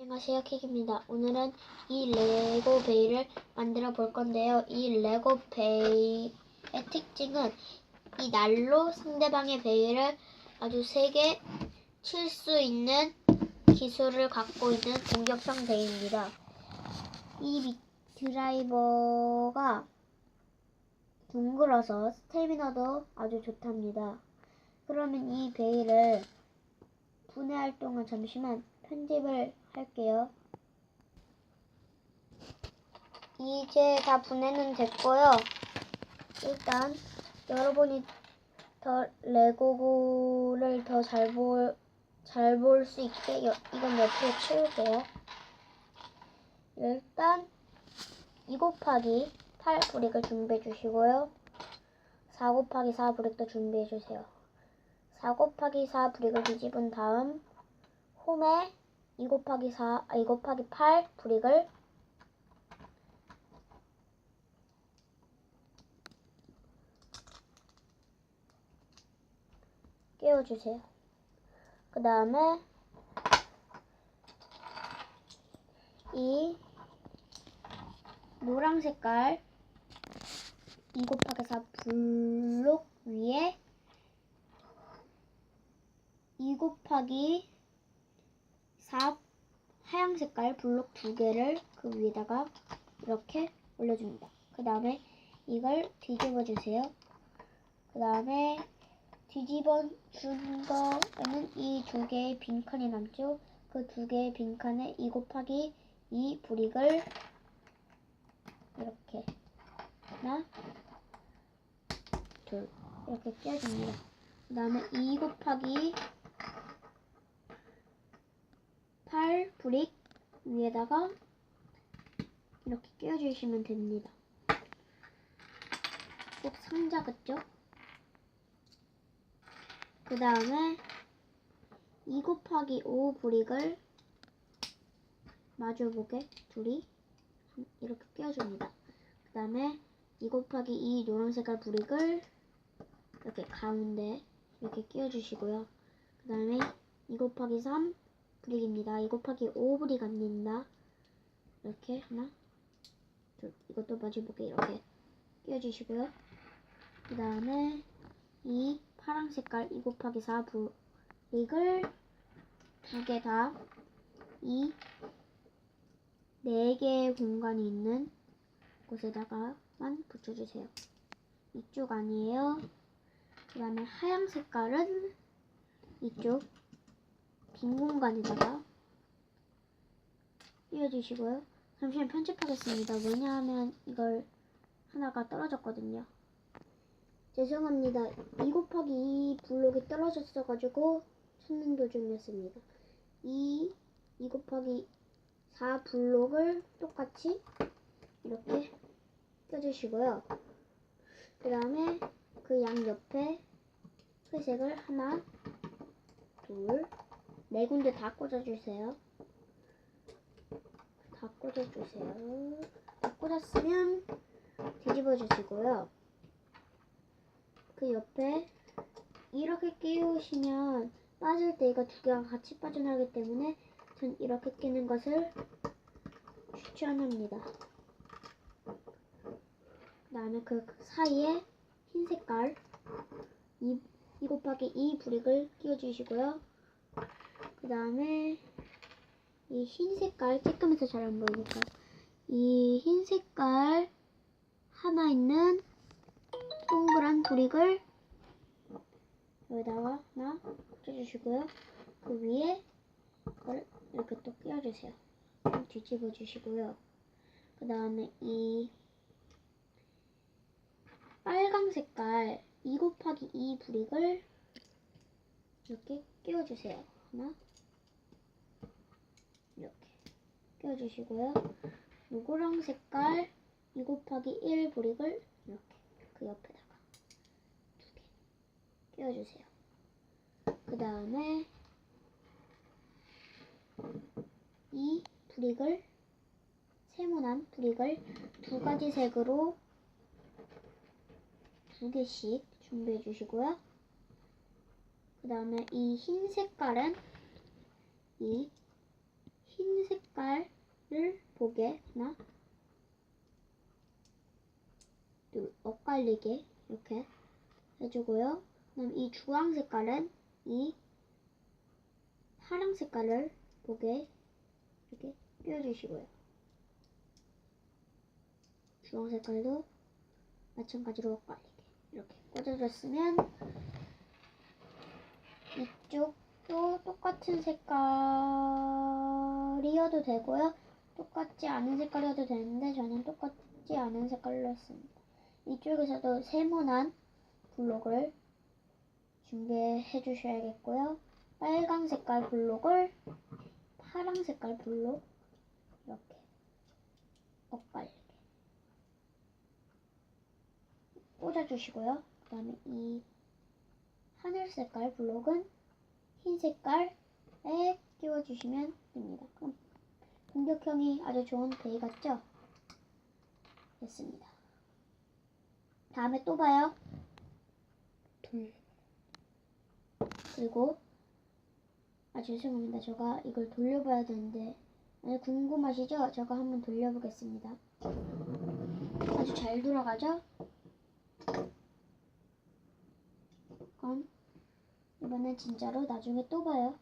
안녕하세요 킥입니다. 오늘은 이 레고 베이를 만들어 볼 건데요. 이 레고 베이의 특징은 이 날로 상대방의 베이를 아주 세게 칠 수 있는 기술을 갖고 있는 공격형 베이입니다. 이 미- 드라이버가 둥글어서 스태미너도 아주 좋답니다. 그러면 이 베이를 분해할 동안 잠시만 편집을 할게요. 이제 다 분해는 됐고요. 일단 여러분이 더 레고를 더 잘 볼 잘 볼 수 있게 여- 이건 옆으로 치울게요. 일단 2 곱하기 8 브릭을 준비해 주시고요. 4 곱하기 4 브릭도 준비해 주세요. 4 곱하기 4 브릭을 뒤집은 다음 홈에 2 곱하기 4, 아, 2 곱하기 8 브릭을 끼워주세요. 그 다음에 이 노랑 색깔 2 곱하기 4 블록 위에 2 곱하기 4 하얀 색깔 블록 두 개를 그 위에다가 이렇게 올려줍니다. 그 다음에 이걸 뒤집어 주세요. 그 다음에 뒤집어 준 거에는 이 두 개의 빈칸이 남죠. 그 두 개의 빈칸에 2 곱하기 2 브릭을 이렇게 하나, 둘 이렇게 끼워줍니다. 그 다음에 2 곱하기 8 브릭 위에다가 이렇게 끼워주시면 됩니다. 꼭 상자 같죠? 그 다음에 2 곱하기 5 브릭을 마주보게 둘이 이렇게 끼워줍니다. 그 다음에 2 곱하기 2 노란 색깔 브릭을 이렇게 가운데 이렇게 끼워주시고요. 그 다음에 2 곱하기 3 브릭입니다. 2 곱하기 5 브릭 아닙니다. 이렇게 하나, 둘. 이것도 마주보게 이렇게 끼워주시고요. 그 다음에 이 파란 색깔 2 곱하기 4 브릭을 두 개 다 이 네 개의 공간이 있는 곳에다가만 붙여주세요. 이쪽 아니에요. 그 다음에 하얀 색깔은 이쪽 빈 공간에다가 띄워주시고요. 잠시만 편집하겠습니다. 왜냐하면 이걸 하나가 떨어졌거든요. 죄송합니다. 2 곱하기 2 블록이 떨어졌어가지고 찾는 도중이었습니다. 2, 2 곱하기 4 블록을 똑같이 이렇게 껴주시고요. 그 다음에 그 양 옆에 회색을 하나, 둘, 네 군데 다 꽂아주세요. 다 꽂아주세요. 다 꽂았으면 뒤집어 주시고요. 그 옆에 이렇게 끼우시면 빠질 때 이거 두 개가 같이 빠져나가기 때문에 전 이렇게 끼는 것을 추천합니다. 그 다음에 그 사이에 흰 색깔 2, 2 곱하기 2 브릭을 끼워주시고요. 그 다음에 이 흰 색깔 쬐끔해서 잘 안 보이니까 이 흰 색깔 하나 있는 동그란 브릭을 여기다가 하나 꽂아주시고요. 그 위에 이걸 이렇게 또 끼워주세요. 좀 뒤집어 주시고요. 그 다음에 이 빨강 색깔 2 곱하기 2 브릭을 이렇게 끼워주세요. 하나, 이렇게 끼워주시고요. 노고랑 색깔 2 곱하기 1 브릭을 이렇게 그 옆에다가 두 개 끼워주세요. 그 다음에 이 브릭을 세모난 브릭을 두 가지 색으로 두 개씩 준비해 주시고요. 그 다음에 이 흰 색깔은 이 흰색 색깔을 보게 하나 둘 엇갈리게 이렇게 해주고요. 그럼 이 주황 색깔은 이 파랑 색깔을 보게 이렇게 띄워주시고요. 주황 색깔도 마찬가지로 엇갈리게 이렇게 꽂아줬으면 이쪽도 똑같은 색깔 이어도 되고요. 똑같지 않은 색깔이어도 되는데 저는 똑같지 않은 색깔로 했습니다. 이쪽에서도 세모난 블록을 준비해 주셔야겠고요. 빨강 색깔 블록을 파랑 색깔 블록 이렇게 엇갈리게 꽂아주시고요. 그 다음에 이 하늘 색깔 블록은 흰 색깔에 끼워주시면 됩니다. 그럼 공격형이 아주 좋은 데이 같죠? 됐습니다. 다음에 또 봐요. 돌. 그리고 아 죄송합니다. 제가 이걸 돌려봐야 되는데 아니, 궁금하시죠? 제가 한번 돌려보겠습니다. 아주 잘 돌아가죠? 그럼 이번엔 진짜로 나중에 또 봐요.